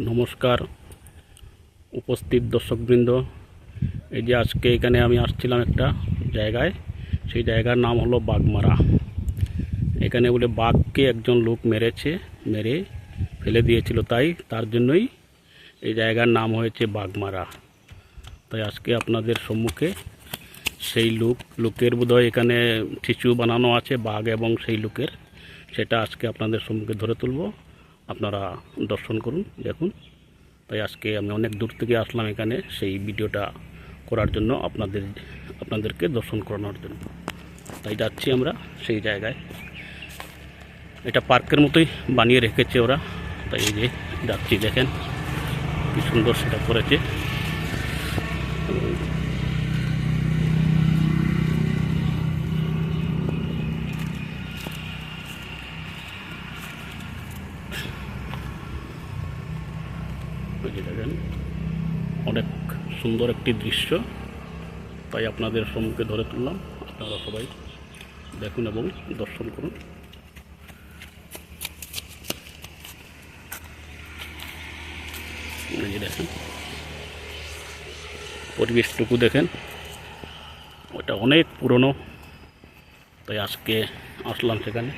নমস্কার, উপস্থিত দর্শকবৃন্দ। এই যে আজকে এখানে আমি আসছিলাম একটা জায়গায়, সেই জায়গার নাম হলো বাগমারা। এখানে বলে বাঘকে একজন লোক মেরেছে, মেরে ফেলে দিয়েছিল তাই, তার জন্যই এই জায়গার নাম হয়েছে বাগমারা। তাই আজকে আপনাদের সম্মুখে সেই লোক, লোকের বোধহয় এখানে টিচু বানানো আছে, বাঘ এবং সেই লোকের, সেটা আজকে আপনাদের সম্মুখে ধরে তুলব। আপনারা দর্শন করুন, দেখুন। তাই আজকে আমি অনেক দূর থেকে আসলাম এখানে সেই ভিডিওটা করার জন্য আপনাদের, আপনাদেরকে দর্শন করানোর জন্য। তাই যাচ্ছি আমরা সেই জায়গায়। এটা পার্কের মতোই বানিয়ে রেখেছে ওরা। তাই এই যে যাচ্ছি দেখেন, কি সুন্দর সেটা করেছে। যে দেখেন। অনেক সুন্দর একটি দৃশ্য। তাই আপনাদের সম্মুখে ধরে তুললাম। আপনারা সবাই দেখুন এবং দর্শন করুন। যে দেখেন, পরিবেশটুকু দেখেন। ওটা অনেক পুরনো। তাই আজকে আসলাম সেখানে।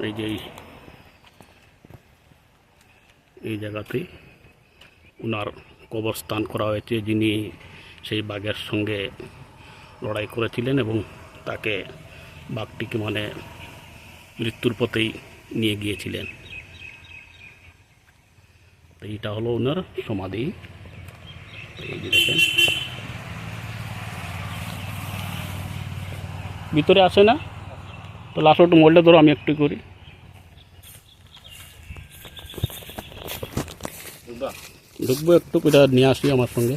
এই যে এই- জায়গাতে ওনার কবরস্থান করা হয়েছে যিনি সেই বাঘের সঙ্গে লড়াই করেছিলেন এবং তাকে বাঘটিকে মানে মৃত্যুর পথেই নিয়ে গিয়েছিলেন তো এইটা হলো ওনার সমাধি এই যে দেখেন ভিতরে আসে না তো লাস্ট মোবাইলটা ধরো আমি একটু করি ঢুকবো? একটু এটা নিয়ে আসি আমার সঙ্গে।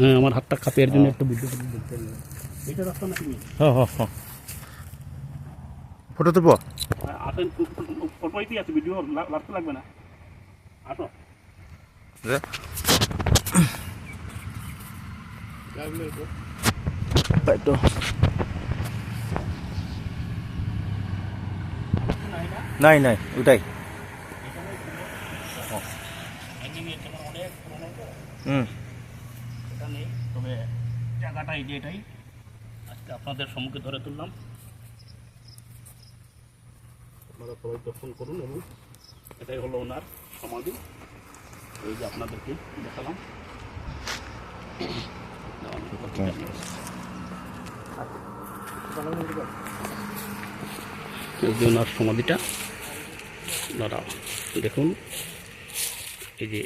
হ্যাঁ আমার হাতটা কাপে এর জন্য একটু ভিডিও দেখতে হবে। রাস্তা নাকি? হ্যাঁ হ্যাঁ হ্যাঁ। ফটো তুলব? হ্যাঁ, আসেন ফটোইতেই আছে ভিডিও লাগতে লাগবে না। আসো। নাই নাই ওটাই। হুম। এটা নেই তবে যে এটাই আজকে আপনাদের সম্মুখে ধরে তুললাম আপনারা সবাই দর্শন করুন এবং এটাই হলো ওনার সমাধি। এই যে আপনাদেরকে দেখালাম। ওনার সমাধিটা আপনারা দেখুন। এই যে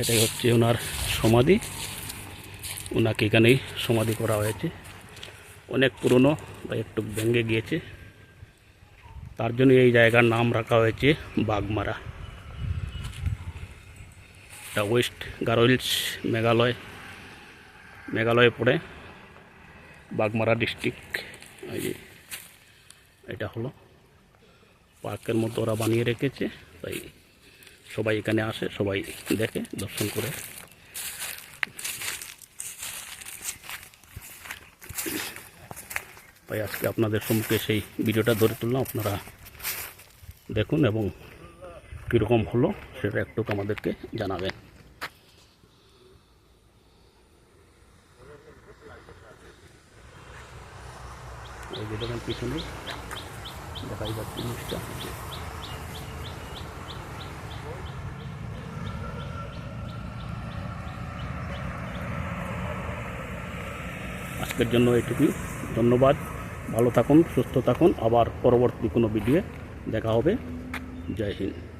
এটাই হচ্ছে ওনার সমাধি। ওনাকে এখানেই সমাধি করা হয়েছে। অনেক পুরনো তাই একটু ভেঙে গিয়েছে। তার জন্য এই জায়গার নাম রাখা হয়েছে বাগমারা। এটা ওয়েস্ট গারোইলস মেঘালয়, মেঘালয়ে পড়ে বাগমারা ডিস্ট্রিক্ট। এই এটা হলো। পার্কের মতো ওরা বানিয়ে রেখেছে, তাই সবাই এখানে আসে, সবাই দেখে, দর্শন করে। তাই আজকে আপনাদের সম্মুখে সেই ভিডিওটা ধরে তুললাম, আপনারা দেখুন এবং কীরকম হলো সেটা একটু আমাদেরকে জানাবেন। এই দেখেন পিছনে। দেখাই যাচ্ছে জিনিসটা। আজকের জন্য এটুকুই। ধন্যবাদ। ভালো থাকুন, সুস্থ থাকুন। আবার পরবর্তী কোনো ভিডিও দেখা হবে। জয় হিন্দ।